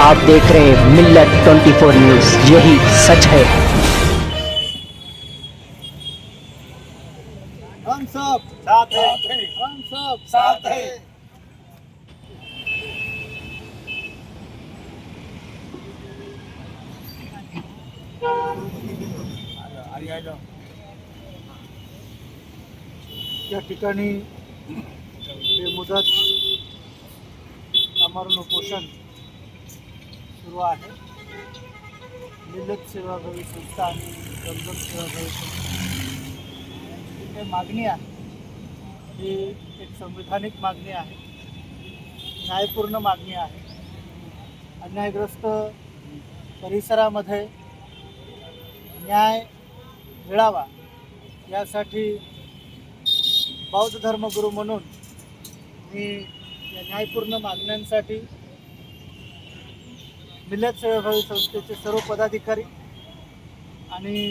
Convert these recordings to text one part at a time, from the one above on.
आप देख रहे हैं मिल्लत 24 न्यूज़। यही सच है। हम सब साथ है। हम सब साथ है। या ठिकाणी बेमुदत अमरण उपोषण सुरू आहे. मिल्लत सेवाभावी संस्था आणि गमजम सेवाभावी संस्था. यांची जी काही मागणी आहे. ही एक संविधानिक मागणी आहे. न्यायपूर्ण मागणी आहे. अन्यायग्रस्त परिसरामध्ये न्याय मिळावा यासाठी बौद्ध धर्मगुरू म्हणून मी या न्यायपूर्ण मागण्यांसाठी मिल्लत सेवाभावी संस्थेचे सर्व पदाधिकारी आणि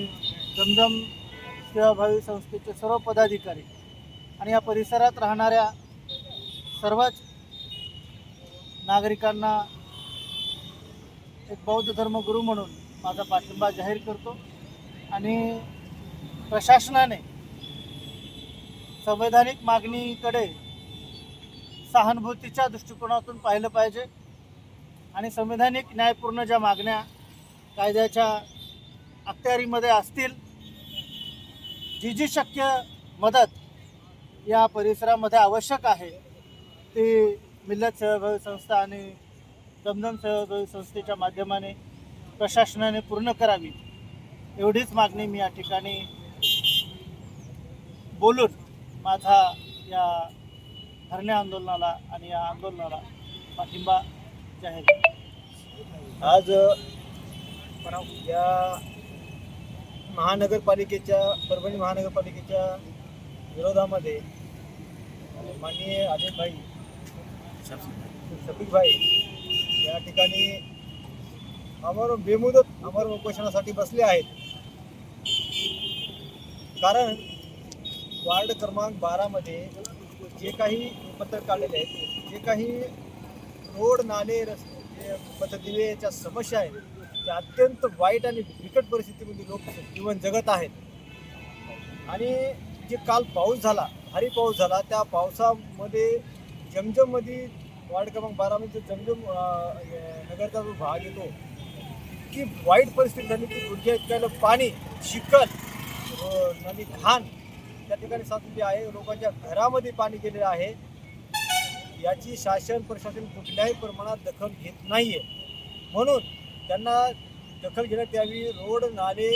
जमजम सेवाभावी संस्थेचे सर्व पदाधिकारी आणि या परिसरात राहणाऱ्या सर्वच नागरिकांना एक बौद्ध धर्मगुरू म्हणून माझा पाठिंबा जाहीर करतो आणि प्रशासनाने संवैधानिक मागणीकडे सहानुभूतीच्या दृष्टिकोनातून पाहिलं पाहिजे. आणि संवैधानिक न्यायपूर्ण ज्या मागण्या कायद्याच्या अखत्यारीमध्ये असतील जी जी शक्य मदत या परिसरामध्ये आवश्यक आहे ती मिल्लत सहभागी संस्था आणि दमदम सहभागी संस्थेच्या माध्यमाने प्रशासनाने पूर्ण करावी एवढीच मागणी मी या ठिकाणी बोलून माझा या धरणे आंदोलनाला आणि या आंदोलनाला पाठिंबा आज या महानगरपालिकेच्या परभणी महानगरपालिकेच्या विरोधामध्ये माननीय आदिलभाई भाई शफीक भाई या ठिकाणी अमर बेमुदत अमर उपोषणासाठी बसले आहेत. कारण वार्ड क्रमांक बारामध्ये जे काही पत्र काढलेले आहेत जे काही रोड नाले रस्ते पथदिवेच्या समस्या आहेत. त्या अत्यंत वाईट आणि बिकट परिस्थितीमध्ये लोक जीवन जगत आहेत. आणि जे काल पाऊस झाला भारी पाऊस झाला त्या पावसामध्ये जमजममध्ये वार्ड क्रमांक बारामध्ये जमजम नगरचा जो भाग येतो इतकी वाईट परिस्थिती झाली की गुडघ्या इतक्याला पाणी चिखल आणि घाण त्या ठिकाणी साचलेली आहे. लोकांच्या घरामध्ये पाणी गेलेलं आहे. याची शासन प्रशासन कुठल्याही प्रमाणात दखल घेत नाही आहे म्हणून त्यांना दखल घेण्यात यावी रोड नाले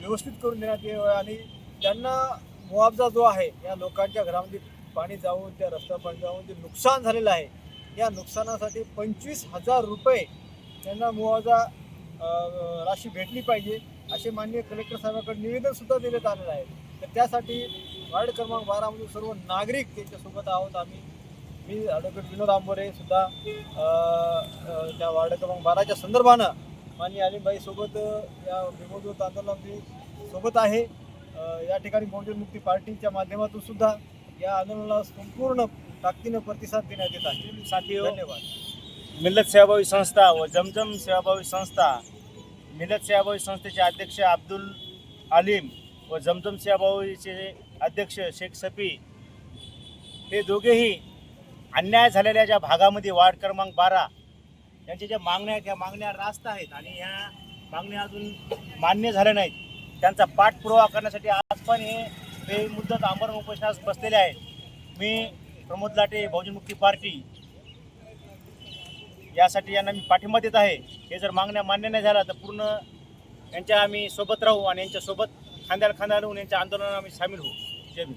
व्यवस्थित करून देण्यात यावे आणि त्यांना मुआवजा जो आहे या लोकांच्या घरामध्ये पाणी जाऊन त्या रस्त्यावर पाणी जाऊन जे नुकसान झालेलं आहे या नुकसानासाठी पंचवीस हजार रुपये त्यांना मुआवजा राशी भेटली पाहिजे असे माननीय कलेक्टर साहेबांकडे निवेदनसुद्धा देण्यात आलेलं आहे. तर त्यासाठी वार्ड क्रमांक बारामधून सर्व नागरिक त्यांच्यासोबत आहोत आम्ही. मी ॲडव्होकेट विनोद आंबोरे सुद्धा त्या वार्ड क्रमांक बाराच्या संदर्भानं माननीय अलिमबाई सोबत अ, या विमोदूत आंदोलनामध्ये सोबत आहे. या ठिकाणी बहुजन मुक्ती पार्टीच्या माध्यमातून सुद्धा या आंदोलनाला संपूर्ण ताकदीनं प्रतिसाद देण्यात येत आहे. साथियों धन्यवाद. मिलत सेवाभावी संस्था व जमजम सेवाभावी संस्था मिलत सेवाभावी संस्थेचे अध्यक्ष अब्दुल आलिम व जमजम सेवाभावीचे अध्यक्ष शेख सफी हे दोघेही अन्याय झालेल्या ज्या भागामध्ये वार्ड क्रमांक बारा यांच्या ज्या मागण्या त्या मागण्या रास्त आहेत आणि ह्या मागण्या अजून मान्य झाल्या नाहीत. त्यांचा पाठपुरावा करण्यासाठी आज पण हे हे मुद्दत आमरण उपोषणास बसलेले आहेत. मी प्रमोद लाटे बहुजन मुक्ती पार्टी. यासाठी यांना मी पाठिंबा देत आहे. हे जर मागण्या मान्य नाही झाल्या तर पूर्ण यांच्या आम्ही सोबत राहू आणि यांच्यासोबत खांद्याला खांद्याला खांदा लावून यांच्या आंदोलनात आम्ही सामील होऊ. जय भीम.